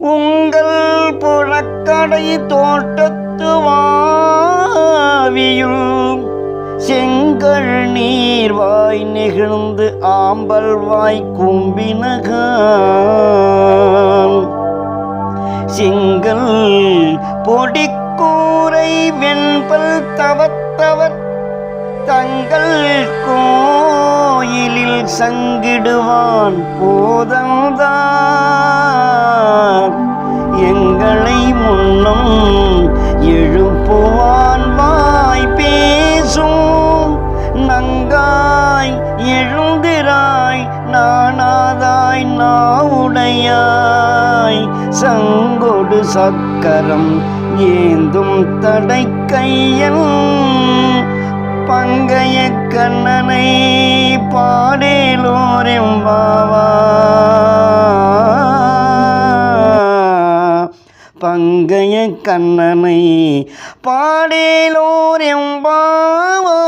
உங்கள் புறக்கடை தோட்டத்து வாவியும் செங்கல் நீர்வாய் நெகிழ்ந்து ஆம்பல் வாய் கும்பினகான். செங்கல் பொடிக்கூரை வெண்பல் தவத்தவர் தங்கள் கோயிலில் சங்கிடுவான் போதந்தான் முன்னம் எழுப்புவான் வாய் பேசும். நங்காய் எழுந்திராய் நானாதாய் நாவுடையாய். சங்கொடு சக்கரம் ஏந்தும் தடை கையன் பங்கைய கண்ணனை பாடே பங்கைய கண்ணனை பாடேலோர் எம்பாவா